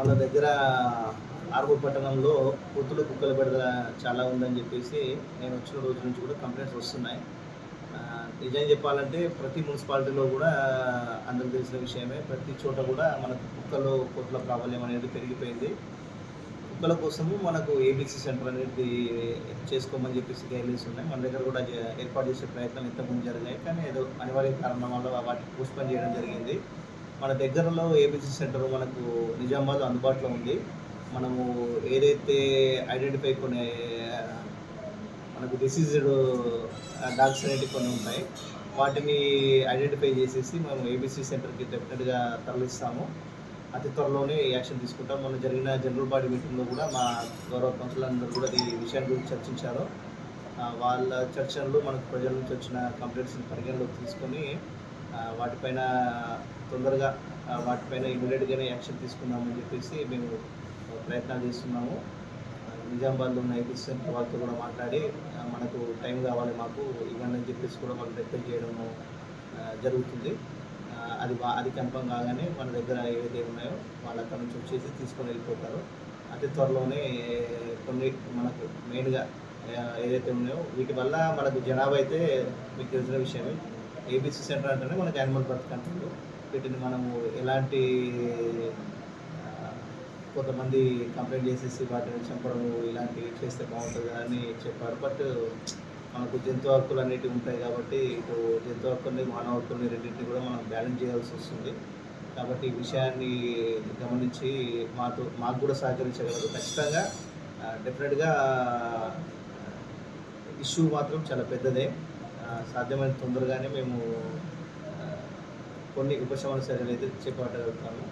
మన దగ్గర ఆర్మూర్ పట్టణంలో పొత్తులు కుక్కల బిడదల చాలా ఉందని చెప్పేసి నేను వచ్చిన రోజు నుంచి కూడా కంప్లైంట్స్ వస్తున్నాయి. నిజం చెప్పాలంటే ప్రతి మున్సిపాలిటీలో కూడా అందరికి తెలిసిన విషయమే. ప్రతి చోట కూడా మనకు కుక్కలు కుక్కల ప్రాబల్యం అనేది పెరిగిపోయింది. కుక్కల కోసము మనకు ఏబీసీ సెంటర్ అనేది చేసుకోమని చెప్పేసి గైడ్లైన్స్ ఉన్నాయి. మన దగ్గర కూడా ఏర్పాటు చేసే ప్రయత్నం ఇంతకుముందు జరిగాయి. కానీ ఏదో అనివార్య కారణం వల్ల వాటిని పోస్ట్పోన్ చేయడం జరిగింది. మన దగ్గరలో ఏబీసీ సెంటర్ మనకు నిజామాబాద్ అందుబాటులో ఉంది. మనము ఏదైతే ఐడెంటిఫై కొన్ని మనకు డిసీజ్డ్ డాగ్స్ అనేవి కొన్ని ఉంటాయి. వాటిని ఐడెంటిఫై చేసేసి మేము ఏబీసీ సెంటర్కి డెఫినెట్గా తరలిస్తాము. అతి త్వరలోనే యాక్షన్ తీసుకుంటాం. మొన్న జరిగిన జనరల్ బాడీ మీటింగ్లో కూడా మా గౌరవ కౌన్సిలర్ అందరూ కూడా ఈ విషయాన్ని గురించి చర్చించారు. వాళ్ళ చర్చలు మనకు ప్రజల నుంచి వచ్చిన కంప్లైంట్స్ని పరిగణలోకి తీసుకొని వాటిపైన తొందరగా వాటిపైన ఇమీడియట్గానే యాక్షన్ తీసుకుందామని చెప్పేసి మేము ప్రయత్నాలు చేస్తున్నాము. నిజామాబాద్లో ఉన్న ఐటీ సెంటర్ వాళ్ళతో కూడా మాట్లాడి మనకు టైం కావాలి మాకు ఇవ్వండి అని చెప్పేసి కూడా వాళ్ళు రిక్వెస్ట్ చేయడము జరుగుతుంది. అది అది కన్ఫర్మ్ కాగానే మన దగ్గర ఏవైతే ఉన్నాయో వాళ్ళు అక్కడ నుంచి వచ్చేసి తీసుకొని వెళ్ళిపోతారు. అతి త్వరలోనే కొన్ని మనకు మెయిన్గా ఏదైతే ఉన్నాయో వీటి వల్ల మనకు జనాభా అయితే మీకు తెలిసిన విషయమే. ఏబీసీ సెంటర్ అంటేనే మనకి యానిమల్ బర్త్ కంట్రోల్ వీటిని మనము ఎలాంటి కొంతమంది కంప్లైంట్ చేసేసి వాటిని చంపడం ఇలాంటివి చేస్తే బాగుంటుంది అని చెప్పారు. బట్ మనకు జంతు హక్కులు అనేటివి ఉంటాయి కాబట్టి ఇటు జంతు హక్కుల్ని మానవ హక్కుల్ని రెండింటిని కూడా మనం బ్యాలెన్స్ చేయాల్సి వస్తుంది. కాబట్టి ఈ విషయాన్ని గమనించి మాతో మాకు కూడా సహకరించగలరు. ఖచ్చితంగా డెఫినెట్గా ఇష్యూ మాత్రం చాలా పెద్దదే. సాధ్యమైన తొందరగానే మేము కొన్ని ఉపశమన చర్యలు అయితే చేపట్టగలుగుతాము.